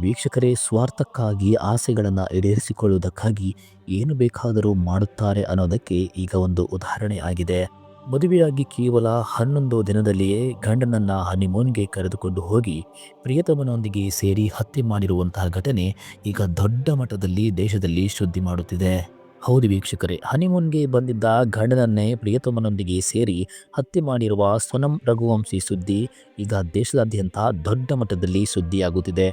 ವೀಕ್ಷಕರೇ, ಸ್ವಾರ್ಥಕ್ಕಾಗಿ ಆಸೆಗಳನ್ನು ಈಡೇರಿಸಿಕೊಳ್ಳುವುದಕ್ಕಾಗಿ ಏನು ಬೇಕಾದರೂ ಮಾಡುತ್ತಾರೆ ಅನ್ನೋದಕ್ಕೆ ಈಗ ಒಂದು ಉದಾಹರಣೆ ಆಗಿದೆ. ಮದುವೆಯಾಗಿ ಕೇವಲ ಹನ್ನೊಂದು ದಿನದಲ್ಲಿಯೇ ಗಂಡನನ್ನ ಹನಿಮೂನ್ಗೆ ಕರೆದುಕೊಂಡು ಹೋಗಿ ಪ್ರಿಯತಮನೊಂದಿಗೆ ಸೇರಿ ಹತ್ಯೆ ಮಾಡಿರುವಂತಹ ಘಟನೆ ಈಗ ದೊಡ್ಡ ಮಟ್ಟದಲ್ಲಿ ದೇಶದಲ್ಲಿ ಸುದ್ದಿ ಮಾಡುತ್ತಿದೆ. ಹೌದು ವೀಕ್ಷಕರೇ, ಹನಿಮೂನ್ಗೆ ಬಂದಿದ್ದ ಗಂಡನನ್ನೇ ಪ್ರಿಯತಮನೊಂದಿಗೆ ಸೇರಿ ಹತ್ಯೆ ಮಾಡಿರುವ ಸೊನಂ ರಘುವಂಶಿ ಸುದ್ದಿ ಈಗ ದೇಶದಾದ್ಯಂತ ದೊಡ್ಡ ಮಟ್ಟದಲ್ಲಿ ಸುದ್ದಿಯಾಗುತ್ತಿದೆ.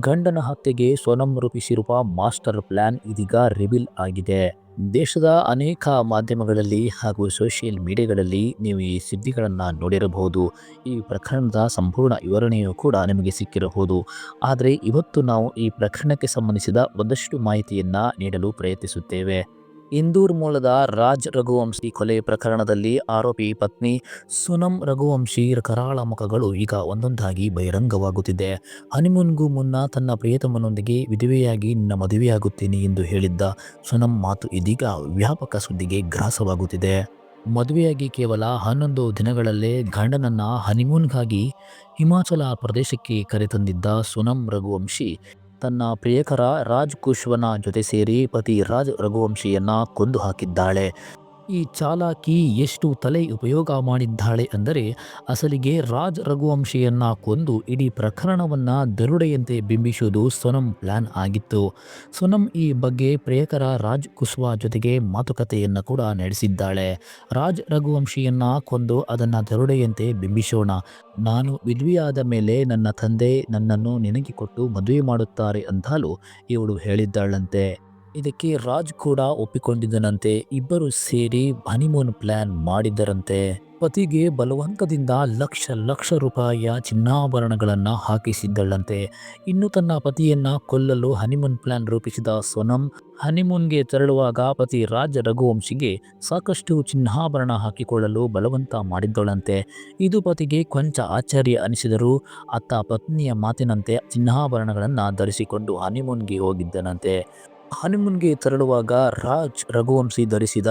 ಗಂಡನ ಹತ್ಯೆಗೆ ಸೊನಂ ರೂಪಿಸಿರುವ ಮಾಸ್ಟರ್ ಪ್ಲಾನ್ ಇದೀಗ ರಿವೀಲ್ ಆಗಿದೆ. ದೇಶದ ಅನೇಕ ಮಾಧ್ಯಮಗಳಲ್ಲಿ ಹಾಗೂ ಸೋಷಿಯಲ್ ಮೀಡಿಯಾಗಳಲ್ಲಿ ನೀವು ಈ ಸುದ್ದಿಗಳನ್ನು ನೋಡಿರಬಹುದು. ಈ ಪ್ರಕರಣದ ಸಂಪೂರ್ಣ ವಿವರಣೆಯೂ ಕೂಡ ನಿಮಗೆ ಸಿಕ್ಕಿರಬಹುದು. ಆದರೆ, ಇವತ್ತು ನಾವು ಈ ಪ್ರಕರಣಕ್ಕೆ ಸಂಬಂಧಿಸಿದ ಒಂದಷ್ಟು ಮಾಹಿತಿಯನ್ನು ನೀಡಲು ಪ್ರಯತ್ನಿಸುತ್ತೇವೆ. ಇಂದೂರ್ ಮೂಲದ ರಾಜ್ ರಘುವಂಶಿ ಕೊಲೆ ಪ್ರಕರಣದಲ್ಲಿ ಆರೋಪಿ ಪತ್ನಿ ಸುನಂ ರಘುವಂಶಿ ಕರಾಳ ಮುಖಗಳು ಈಗ ಒಂದೊಂದಾಗಿ ಬಹಿರಂಗವಾಗುತ್ತಿದೆ. ಹನಿಮೂನ್ಗೂ ಮುನ್ನ ತನ್ನ ಪ್ರಿಯತಮನೊಂದಿಗೆ ವಿಧವೆಯಾಗಿ ನಿನ್ನ ಮದುವೆಯಾಗುತ್ತೇನೆ ಎಂದು ಹೇಳಿದ್ದ ಸುನಂ ಮಾತು ಇದೀಗ ವ್ಯಾಪಕ ಸುದ್ದಿಗೆ ಗ್ರಾಸವಾಗುತ್ತಿದೆ. ಮದುವೆಯಾಗಿ ಕೇವಲ ಹನ್ನೊಂದು ದಿನಗಳಲ್ಲೇ ಗಂಡನನ್ನ ಹನಿಮೂನ್ಗಾಗಿ ಹಿಮಾಚಲ ಪ್ರದೇಶಕ್ಕೆ ಕರೆತಂದಿದ್ದ ಸುನಂ ರಘುವಂಶಿ ತನ್ನ ಪ್ರಿಯಕರ ರಾಜ್ ಕುಶ್ವನ ಜೊತೆ ಸೇರಿ ಪತಿ ರಾಜ್ ರಘುವಂಶಿಯನ್ನ ಕೊಂದು ಹಾಕಿದ್ದಾಳೆ. ಈ ಚಾಲಾಕಿ ಎಷ್ಟು ತಲೆ ಉಪಯೋಗ ಮಾಡಿದ್ದಾಳೆ ಅಂದರೆ ಅಸಲಿಗೆ ರಾಜ್ ರಘುವಂಶಿಯನ್ನ ಕೊಂದು ಇಡೀ ಪ್ರಕರಣವನ್ನ ದರುಡೆಯಂತೆ ಬಿಂಬಿಸುವುದು ಸೊನಂ ಪ್ಲಾನ್ ಆಗಿತ್ತು. ಸೊನಂ ಈ ಬಗ್ಗೆ ಪ್ರಿಯಕರ ರಾಜ್ ಕುಶ್ವಾ ಜೊತೆಗೆ ಮಾತುಕತೆಯನ್ನು ಕೂಡ ನಡೆಸಿದ್ದಾಳೆ. ರಾಜ್ ರಘುವಂಶಿಯನ್ನ ಕೊಂದು ಅದನ್ನ ದರುಡೆಯಂತೆ ಬಿಂಬಿಸೋಣ. ನಾನು ವಿದ್ವಿಯಾದ ಮೇಲೆ ನನ್ನ ತಂದೆ ನನ್ನನ್ನು ನಿನಗೆ ಕೊಟ್ಟು ಮದುವೆ ಮಾಡುತ್ತಾರೆ ಅಂತಲೂ ಇವಳು ಹೇಳಿದ್ದಾಳಂತೆ. ಇದಕ್ಕೆ ರಾಜ್ ಕೂಡ ಒಪ್ಪಿಕೊಂಡಿದ್ದನಂತೆ. ಇಬ್ಬರು ಸೇರಿ ಹನಿಮೂನ್ ಪ್ಲಾನ್ ಮಾಡಿದ್ದರಂತೆ. ಪತಿಗೆ ಬಲವಂತದಿಂದ ಲಕ್ಷ ಲಕ್ಷ ರೂಪಾಯಿಯ ಚಿನ್ನಾಭರಣಗಳನ್ನು ಹಾಕಿಸಿದ್ದಳಂತೆ. ಇನ್ನು ತನ್ನ ಪತಿಯನ್ನ ಕೊಲ್ಲಲು ಹನಿಮೂನ್ ಪ್ಲಾನ್ ರೂಪಿಸಿದ ಸೋನಂ ಹನಿಮೂನ್ಗೆ ತೆರಳುವಾಗ ಪತಿ ರಾಜ ರಘುವಂಶಿಗೆ ಸಾಕಷ್ಟು ಚಿನ್ನಾಭರಣ ಹಾಕಿಕೊಳ್ಳಲು ಬಲವಂತ ಮಾಡಿದ್ದಳಂತೆ. ಇದು ಪತಿಗೆ ಕೊಂಚ ಆಶ್ಚರ್ಯ ಅನಿಸಿದರೂ ಅತ್ತ ಪತ್ನಿಯ ಮಾತಿನಂತೆ ಚಿನ್ನಾಭರಣಗಳನ್ನು ಧರಿಸಿಕೊಂಡು ಹನಿಮೂನ್ಗೆ ಹೋಗಿದ್ದನಂತೆ. ಹನಿಮೂನ್ಗೆ ತೆರಳುವಾಗ ರಾಜ್ ರಘುವಂಶಿ ಧರಿಸಿದ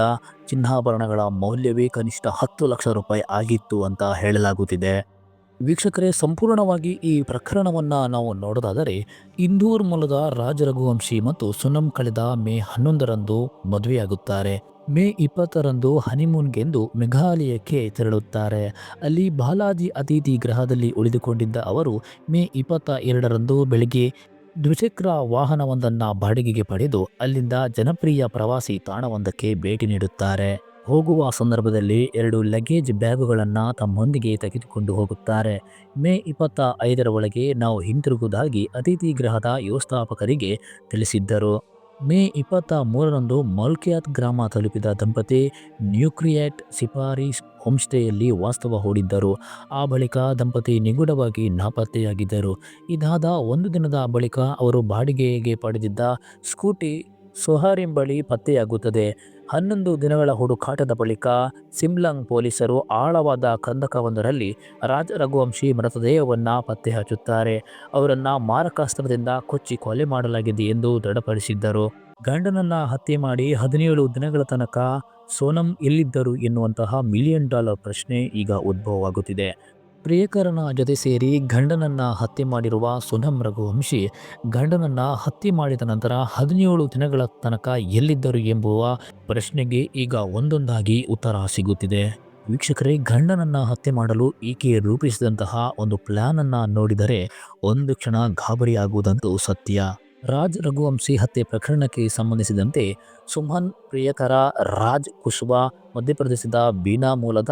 ಚಿನ್ನಾಭರಣಗಳ ಮೌಲ್ಯವೇ ಕನಿಷ್ಠ ಹತ್ತು ಲಕ್ಷ ರೂಪಾಯಿ ಆಗಿತ್ತು ಅಂತ ಹೇಳಲಾಗುತ್ತಿದೆ. ವೀಕ್ಷಕರೇ, ಸಂಪೂರ್ಣವಾಗಿ ಈ ಪ್ರಕರಣವನ್ನು ನಾವು ನೋಡೋದಾದರೆ, ಇಂದೂರ್ ಮೂಲದ ರಾಜ ರಘುವಂಶಿ ಮತ್ತು ಸುನಂ ಕಳೆದ ಮೇ ಹನ್ನೊಂದರಂದು ಮದುವೆಯಾಗುತ್ತಾರೆ. ಮೇ ಇಪ್ಪತ್ತರಂದು ಹನಿಮೂನ್ಗೆಂದು ಮೇಘಾಲಯಕ್ಕೆ ತೆರಳುತ್ತಾರೆ. ಅಲ್ಲಿ ಬಾಲಾಜಿ ಅತಿಥಿ ಗೃಹದಲ್ಲಿ ಉಳಿದುಕೊಂಡಿದ್ದ ಅವರು ಮೇ ಇಪ್ಪತ್ತ ಎರಡರಂದು ಬೆಳಿಗ್ಗೆ ದ್ವಿಚಕ್ರ ವಾಹನವೊಂದನ್ನು ಬಾಡಿಗೆಗೆ ಪಡೆದು ಅಲ್ಲಿಂದ ಜನಪ್ರಿಯ ಪ್ರವಾಸಿ ತಾಣವೊಂದಕ್ಕೆ ಭೇಟಿ ನೀಡುತ್ತಾರೆ. ಹೋಗುವ ಸಂದರ್ಭದಲ್ಲಿ ಎರಡು ಲಗೇಜ್ ಬ್ಯಾಗುಗಳನ್ನು ತಮ್ಮೊಂದಿಗೆ ತೆಗೆದುಕೊಂಡು ಹೋಗುತ್ತಾರೆ. ಮೇ ಇಪ್ಪತ್ತ ಐದರ ಒಳಗೆ ನಾವು ಹಿಂತಿರುಗುವುದಾಗಿ ಅತಿಥಿ ಗೃಹದ ವ್ಯವಸ್ಥಾಪಕರಿಗೆ ತಿಳಿಸಿದ್ದರು. ಮೇ ಇಪ್ಪತ್ತ ಮೂರರಂದು ಮಲ್ಕಿಯಾತ್ ಗ್ರಾಮ ತಲುಪಿದ ದಂಪತಿ ನ್ಯೂಕ್ರಿಯೇಟ್ ಸಿಪಾರಿಸ್ ಹೋಮ್ಸ್ಟೇಯಲ್ಲಿ ವಾಸ್ತವ ಹೂಡಿದ್ದರು. ಆ ಬಳಿಕ ದಂಪತಿ ನಿಗೂಢವಾಗಿ ನಾಪತ್ತೆಯಾಗಿದ್ದರು. ಇದಾದ ಒಂದು ದಿನದ ಬಳಿಕ ಅವರು ಬಾಡಿಗೆಗೆ ಪಡೆದಿದ್ದ ಸ್ಕೂಟಿ ಸೊಹಾರಿಂ ಬಳಿ ಪತ್ತೆಯಾಗುತ್ತದೆ. ಹನ್ನೊಂದು ದಿನಗಳ ಹುಡುಕಾಟದ ಬಳಿಕ ಸಿಮ್ಲಂಗ್ ಪೊಲೀಸರು ಆಳವಾದ ಕಂದಕವೊಂದರಲ್ಲಿ ರಾಜ ರಘುವಂಶಿ ಮೃತದೇಹವನ್ನು ಪತ್ತೆ ಹಚ್ಚುತ್ತಾರೆ ಅವರನ್ನು ಮಾರಕಾಸ್ತ್ರದಿಂದ ಕೊಚ್ಚಿ ಕೊಲೆ ಮಾಡಲಾಗಿದೆ ಎಂದು ದೃಢಪಡಿಸಿದ್ದರು. ಗಂಡನನ್ನು ಹತ್ಯೆ ಮಾಡಿ ಹದಿನೇಳು ದಿನಗಳ ತನಕ ಸೋನಂ ಎಲ್ಲಿದ್ದರು ಎನ್ನುವಂತಹ ಮಿಲಿಯನ್ ಡಾಲರ್ ಪ್ರಶ್ನೆ ಈಗ ಉದ್ಭವವಾಗುತ್ತಿದೆ. ಪ್ರಿಯಕರನ ಜೊತೆ ಸೇರಿ ಗಂಡನನ್ನ ಹತ್ಯೆ ಮಾಡಿರುವ ಸುನಮ್ ರಘುವಂಶಿ, ಗಂಡನನ್ನ ಹತ್ಯೆ ಮಾಡಿದ ನಂತರ ಹದಿನೇಳು ದಿನಗಳ ತನಕ ಎಲ್ಲಿದ್ದರು ಎಂಬುವ ಪ್ರಶ್ನೆಗೆ ಈಗ ಒಂದೊಂದಾಗಿ ಉತ್ತರ ಸಿಗುತ್ತಿದೆ. ವೀಕ್ಷಕರೇ, ಗಂಡನನ್ನ ಹತ್ಯೆ ಮಾಡಲು ಈಕೆ ರೂಪಿಸಿದಂತಹ ಒಂದು ಪ್ಲಾನ್ ಅನ್ನ ನೋಡಿದರೆ ಒಂದು ಕ್ಷಣ ಗಾಬರಿಯಾಗುವುದಂತೂ ಸತ್ಯ. ರಾಜ್ ರಘುವಂಶಿ ಹತ್ಯೆ ಪ್ರಕರಣಕ್ಕೆ ಸಂಬಂಧಿಸಿದಂತೆ ಸುಮನ್, ಪ್ರಿಯಕರ ರಾಜ್ ಕುಶ್ವಾ ಮಧ್ಯಪ್ರದೇಶದ ಬೀನಾ ಮೂಲದ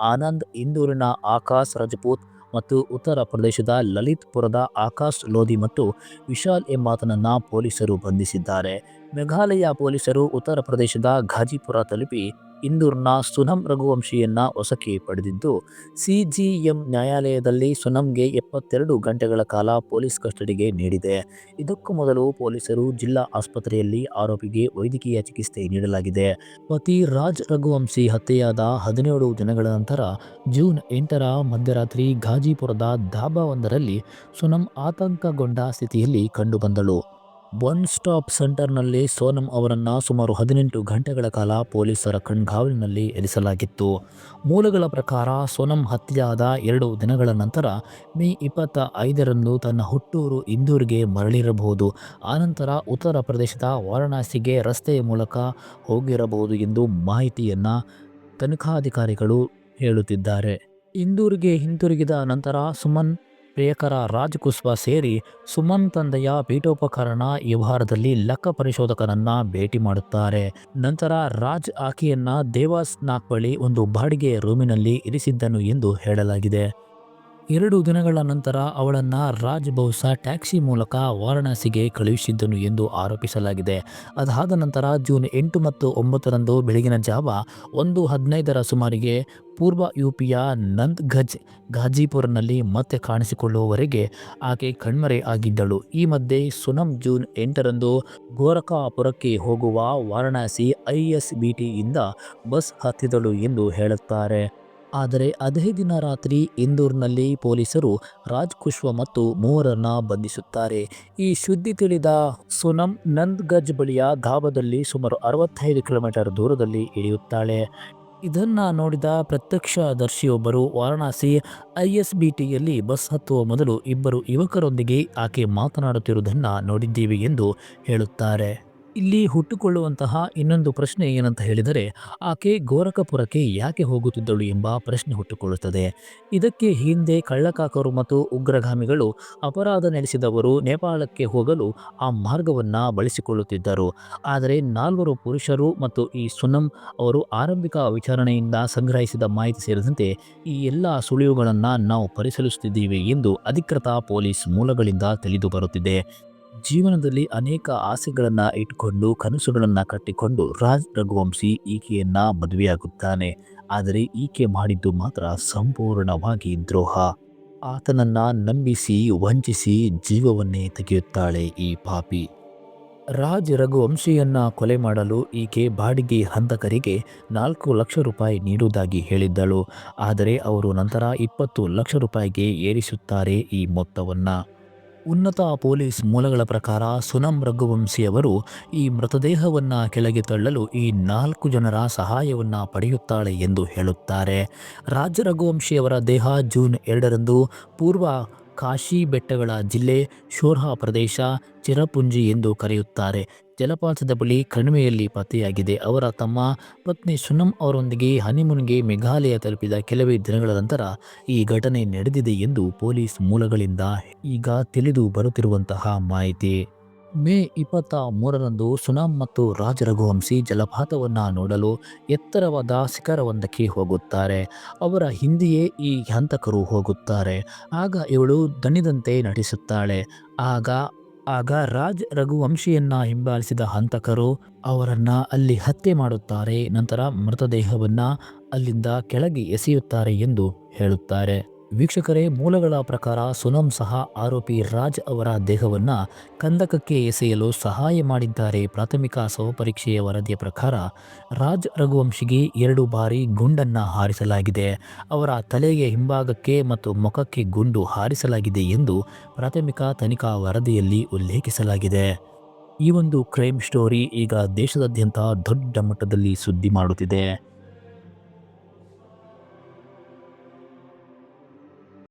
ಆನಂದ್, ಇಂದೂರಿನ ಆಕಾಶ್ ರಜಪೂತ್ ಮತ್ತು ಉತ್ತರ ಪ್ರದೇಶದ ಲಲಿತ್ಪುರದ ಆಕಾಶ್ ಲೋಧಿ ಮತ್ತು ವಿಶಾಲ್ ಎಂಬಾತನನ್ನು ಪೊಲೀಸರು ಬಂಧಿಸಿದ್ದಾರೆ. ಮೇಘಾಲಯ ಪೊಲೀಸರು ಉತ್ತರ ಪ್ರದೇಶದ ಘಾಜಿಪುರ ತಲುಪಿ ಇಂದೂರ್ನ ಸುನಂ ರಘುವಂಶಿಯನ್ನ ವಶಕ್ಕೆ ಪಡೆದಿದ್ದು ಸಿಜಿಎಂ ನ್ಯಾಯಾಲಯದಲ್ಲಿ ಸುನಂಗೆ ಎಪ್ಪತ್ತೆರಡು ಗಂಟೆಗಳ ಕಾಲ ಪೊಲೀಸ್ ಕಸ್ಟಡಿಗೆ ನೀಡಿದೆ. ಇದಕ್ಕೂ ಮೊದಲು ಪೊಲೀಸರು ಜಿಲ್ಲಾ ಆಸ್ಪತ್ರೆಯಲ್ಲಿ ಆರೋಪಿಗೆ ವೈದ್ಯಕೀಯ ಚಿಕಿತ್ಸೆ ನೀಡಲಾಗಿದೆ. ಪತಿ ರಾಜ್ ರಘುವಂಶಿ ಹತ್ಯೆಯಾದ ಹದಿನೇಳು ದಿನಗಳ ನಂತರ ಜೂನ್ ಎಂಟರ ಮಧ್ಯರಾತ್ರಿ ಘಾಜಿಪುರದ ಧಾಬಾವೊಂದರಲ್ಲಿ ಸುನಂ ಆತಂಕಗೊಂಡ ಸ್ಥಿತಿಯಲ್ಲಿ ಕಂಡುಬಂದಳು. ಒನ್ ಸ್ಟಾಪ್ ಸೆಂಟರ್ನಲ್ಲಿ ಸೋನಂ ಅವರನ್ನು ಸುಮಾರು ಹದಿನೆಂಟು ಗಂಟೆಗಳ ಕಾಲ ಪೊಲೀಸರ ಕಣ್ಗಾವಲಿನಲ್ಲಿ ಇರಿಸಲಾಗಿತ್ತು ಮೂಲಗಳ ಪ್ರಕಾರ ಸೋನಂ ಹತ್ಯೆಯಾದ ಎರಡು ದಿನಗಳ ನಂತರ ಮೇ ಇಪ್ಪತ್ತ ಐದರಂದು ತನ್ನ ಹುಟ್ಟೂರು ಇಂದೂರಿಗೆ ಮರಳಿರಬಹುದು. ಆನಂತರ ಉತ್ತರ ಪ್ರದೇಶದ ವಾರಣಾಸಿಗೆ ರಸ್ತೆಯ ಮೂಲಕ ಹೋಗಿರಬಹುದು ಎಂದು ಮಾಹಿತಿಯನ್ನು ತನಿಖಾಧಿಕಾರಿಗಳು ಹೇಳುತ್ತಿದ್ದಾರೆ. ಇಂದೂರಿಗೆ ಹಿಂತಿರುಗಿದ ನಂತರ ಸುಮನ್ ಪ್ರಿಯಕರ ರಾಜ್ ಕುಸ್ವಾ ಸೇರಿ ಸುಮನ್ ತಂದೆಯ ಪೀಠೋಪಕರಣ ವ್ಯವಹಾರದಲ್ಲಿ ಲೆಕ್ಕ ಪರಿಶೋಧಕನನ್ನ ಭೇಟಿ ಮಾಡುತ್ತಾರೆ. ನಂತರ ರಾಜ್ ಆಕೆಯನ್ನ ದೇವಾಸ್ ನಾಕ್ ಬಳಿ ಒಂದು ಬಾಡಿಗೆ ರೂಮಿನಲ್ಲಿ ಇರಿಸಿದ್ದನು ಎಂದು ಹೇಳಲಾಗಿದೆ. ಎರಡು ದಿನಗಳ ನಂತರ ಅವಳನ್ನು ರಾಜ್ ಬಹುಶಃ ಟ್ಯಾಕ್ಸಿ ಮೂಲಕ ವಾರಣಾಸಿಗೆ ಕಳುಹಿಸಿದ್ದನು ಎಂದು ಆರೋಪಿಸಲಾಗಿದೆ. ಅದಾದ ನಂತರ ಜೂನ್ ಎಂಟು ಮತ್ತು ಒಂಬತ್ತರಂದು ಬೆಳಗಿನ ಜಾವ ಒಂದು ಹದಿನೈದರ ಸುಮಾರಿಗೆ ಪೂರ್ವ ಯು ಪಿಯ ನಂದ್ಗಜ್ ಗಾಜಿಪುರ್ನಲ್ಲಿ ಮತ್ತೆ ಕಾಣಿಸಿಕೊಳ್ಳುವವರೆಗೆ ಆಕೆ ಕಣ್ಮರೆ ಆಗಿದ್ದಳು. ಈ ಮಧ್ಯೆ ಸುನಂ ಜೂನ್ ಎಂಟರಂದು ಗೋರಖಾಪುರಕ್ಕೆ ಹೋಗುವ ವಾರಣಾಸಿ ಐ ಎಸ್ ಬಿ ಟಿಯಿಂದ ಬಸ್ ಹತ್ತಿದಳು ಎಂದು ಹೇಳುತ್ತಾರೆ. ಆದರೆ ಅದೇ ದಿನ ರಾತ್ರಿ ಇಂದೂರ್ನಲ್ಲಿ ಪೊಲೀಸರು ರಾಜ್ ಕುಶ್ವ ಮತ್ತು ಮೂವರನ್ನ ಬಂಧಿಸುತ್ತಾರೆ. ಈ ಸುದ್ದಿ ತಿಳಿದ ಸುನಂ ನಂದ್ಗಜ್ ಬಳಿಯ ಧಾಬದಲ್ಲಿ ಸುಮಾರು ಅರವತ್ತೈದು ಕಿಲೋಮೀಟರ್ ದೂರದಲ್ಲಿ ಇಳಿಯುತ್ತಾಳೆ. ಇದನ್ನು ನೋಡಿದ ಪ್ರತ್ಯಕ್ಷದರ್ಶಿಯೊಬ್ಬರು ವಾರಣಾಸಿ ಐ ಎಸ್ ಬಿ ಟಿಯಲ್ಲಿ ಬಸ್ ಹತ್ತುವ ಮೊದಲು ಇಬ್ಬರು ಯುವಕರೊಂದಿಗೆ ಆಕೆ ಮಾತನಾಡುತ್ತಿರುವುದನ್ನು ನೋಡಿದ್ದೀವಿ ಎಂದು ಹೇಳುತ್ತಾರೆ. ಇಲ್ಲಿ ಹುಟ್ಟುಕೊಳ್ಳುವಂತಹ ಇನ್ನೊಂದು ಪ್ರಶ್ನೆ ಏನಂತ ಹೇಳಿದರೆ, ಆಕೆ ಗೋರಖಪುರಕ್ಕೆ ಯಾಕೆ ಹೋಗುತ್ತಿದ್ದಳು ಎಂಬ ಪ್ರಶ್ನೆ ಹುಟ್ಟುಕೊಳ್ಳುತ್ತದೆ. ಇದಕ್ಕೆ ಹಿಂದೆ ಕಳ್ಳಕಾಕರು ಮತ್ತು ಉಗ್ರಗಾಮಿಗಳು ಅಪರಾಧ ನಡೆಸಿದವರು ನೇಪಾಳಕ್ಕೆ ಹೋಗಲು ಆ ಮಾರ್ಗವನ್ನು ಬಳಸಿಕೊಳ್ಳುತ್ತಿದ್ದರು. ಆದರೆ ನಾಲ್ವರು ಪುರುಷರು ಮತ್ತು ಈ ಸುನಂ ಅವರು ಆರಂಭಿಕ ವಿಚಾರಣೆಯಿಂದ ಸಂಗ್ರಹಿಸಿದ ಮಾಹಿತಿ ಸೇರಿದಂತೆ ಈ ಎಲ್ಲ ಸುಳಿವುಗಳನ್ನು ನಾವು ಪರಿಶೀಲಿಸುತ್ತಿದ್ದೀವಿ ಎಂದು ಅಧಿಕೃತ ಪೊಲೀಸ್ ಮೂಲಗಳಿಂದ ತಿಳಿದು ಬರುತ್ತಿದೆ. ಜೀವನದಲ್ಲಿ ಅನೇಕ ಆಸೆಗಳನ್ನು ಇಟ್ಟುಕೊಂಡು ಕನಸುಗಳನ್ನು ಕಟ್ಟಿಕೊಂಡು ರಾಜ್ ರಘುವಂಶಿ ಈಕೆಯನ್ನು ಮದುವೆಯಾಗುತ್ತಾನೆ. ಆದರೆ ಈಕೆ ಮಾಡಿದ್ದು ಮಾತ್ರ ಸಂಪೂರ್ಣವಾಗಿ ದ್ರೋಹ. ಆತನನ್ನು ನಂಬಿಸಿ, ವಂಚಿಸಿ ಜೀವವನ್ನೇ ತೆಗೆಯುತ್ತಾಳೆ ಈ ಪಾಪಿ. ರಾಜ್ ರಘುವಂಶಿಯನ್ನು ಕೊಲೆ ಮಾಡಲು ಈಕೆ ಬಾಡಿಗೆ ಹಂತಕರಿಗೆ ನಾಲ್ಕು ಲಕ್ಷ ರೂಪಾಯಿ ನೀಡುವುದಾಗಿ ಹೇಳಿದ್ದಳು. ಆದರೆ ಅವರು ನಂತರ ಇಪ್ಪತ್ತು ಲಕ್ಷ ರೂಪಾಯಿಗೆ ಏರಿಸುತ್ತಾರೆ ಈ ಮೊತ್ತವನ್ನು. ಉನ್ನತ ಪೊಲೀಸ್ ಮೂಲಗಳ ಪ್ರಕಾರ ಸುನಂ ರಘುವಂಶಿಯವರು ಈ ಮೃತದೇಹವನ್ನು ಕೆಳಗೆ ತಳ್ಳಲು ಈ ನಾಲ್ಕು ಜನರ ಸಹಾಯವನ್ನು ಪಡೆಯುತ್ತಾಳೆ ಎಂದು ಹೇಳುತ್ತಾರೆ. ರಾಜ ರಘುವಂಶಿಯವರ ದೇಹ ಜೂನ್ ಎರಡರಂದು ಪೂರ್ವ ಕಾಶಿ ಬೆಟ್ಟಗಳ ಜಿಲ್ಲೆ ಶೋರ್ಹಾ ಪ್ರದೇಶ ಚಿರಪುಂಜಿ ಎಂದು ಕರೆಯುತ್ತಾರೆ. ಜಲಪಾತದ ಬಳಿ ಕಣಿವೆಯಲ್ಲಿ ಪತ್ತೆಯಾಗಿದೆ. ಅವರ ತಮ್ಮ ಪತ್ನಿ ಸುನಮ್ ಅವರೊಂದಿಗೆ ಹನಿಮೂನ್ಗೆ ಮೇಘಾಲಯ ತಲುಪಿದ ಕೆಲವೇ ದಿನಗಳ ನಂತರ ಈ ಘಟನೆ ನಡೆದಿದೆ ಎಂದು ಪೊಲೀಸ್ ಮೂಲಗಳಿಂದ ಈಗ ತಿಳಿದು ಬರುತ್ತಿರುವಂತಹ ಮಾಹಿತಿ. ಮೇ ಇಪ್ಪತ್ತ ಮೂರರಂದು ಸುನಾಮ್ ಮತ್ತು ರಾಜ ರಘುವಂಶಿ ಜಲಪಾತವನ್ನು ನೋಡಲು ಎತ್ತರವಾದ ಶಿಖರವೊಂದಕ್ಕೆ ಹೋಗುತ್ತಾರೆ. ಅವರ ಹಿಂದೆಯೇ ಈ ಹಂತಕರು ಹೋಗುತ್ತಾರೆ. ಆಗ ಇವಳು ದಣಿದಂತೆ ನಟಿಸುತ್ತಾಳೆ. ಆಗ ಆಗ ರಾಜ್ ರಘುವಂಶಿಯನ್ನ ಹಿಂಬಾಲಿಸಿದ ಹಂತಕರು ಅವರನ್ನ ಅಲ್ಲಿ ಹತ್ಯೆ ಮಾಡುತ್ತಾರೆ, ನಂತರ ಮೃತದೇಹವನ್ನ ಅಲ್ಲಿಂದ ಕೆಳಗೆ ಎಸೆಯುತ್ತಾರೆ ಎಂದು ಹೇಳುತ್ತಾರೆ. ವೀಕ್ಷಕರೇ, ಮೂಲಗಳ ಪ್ರಕಾರ ಸುನಂ ಸಹ ಆರೋಪಿ ರಾಜ್ ಅವರ ದೇಹವನ್ನು ಕಂದಕಕ್ಕೆ ಎಸೆಯಲು ಸಹಾಯ ಮಾಡಿದ್ದಾರೆ. ಪ್ರಾಥಮಿಕ ಶವಪರೀಕ್ಷೆಯ ವರದಿಯ ಪ್ರಕಾರ ರಾಜ್ ರಘುವಂಶಿಗೆ ಎರಡು ಬಾರಿ ಗುಂಡನ್ನು ಹಾರಿಸಲಾಗಿದೆ. ಅವರ ತಲೆಗೆ ಹಿಂಭಾಗಕ್ಕೆ ಮತ್ತು ಮುಖಕ್ಕೆ ಗುಂಡು ಹಾರಿಸಲಾಗಿದೆ ಎಂದು ಪ್ರಾಥಮಿಕ ತನಿಖಾ ವರದಿಯಲ್ಲಿ ಉಲ್ಲೇಖಿಸಲಾಗಿದೆ. ಈ ಒಂದು ಕ್ರೈಮ್ ಸ್ಟೋರಿ ಈಗ ದೇಶದಾದ್ಯಂತ ದೊಡ್ಡ ಮಟ್ಟದಲ್ಲಿ ಸುದ್ದಿ ಮಾಡುತ್ತಿದೆ.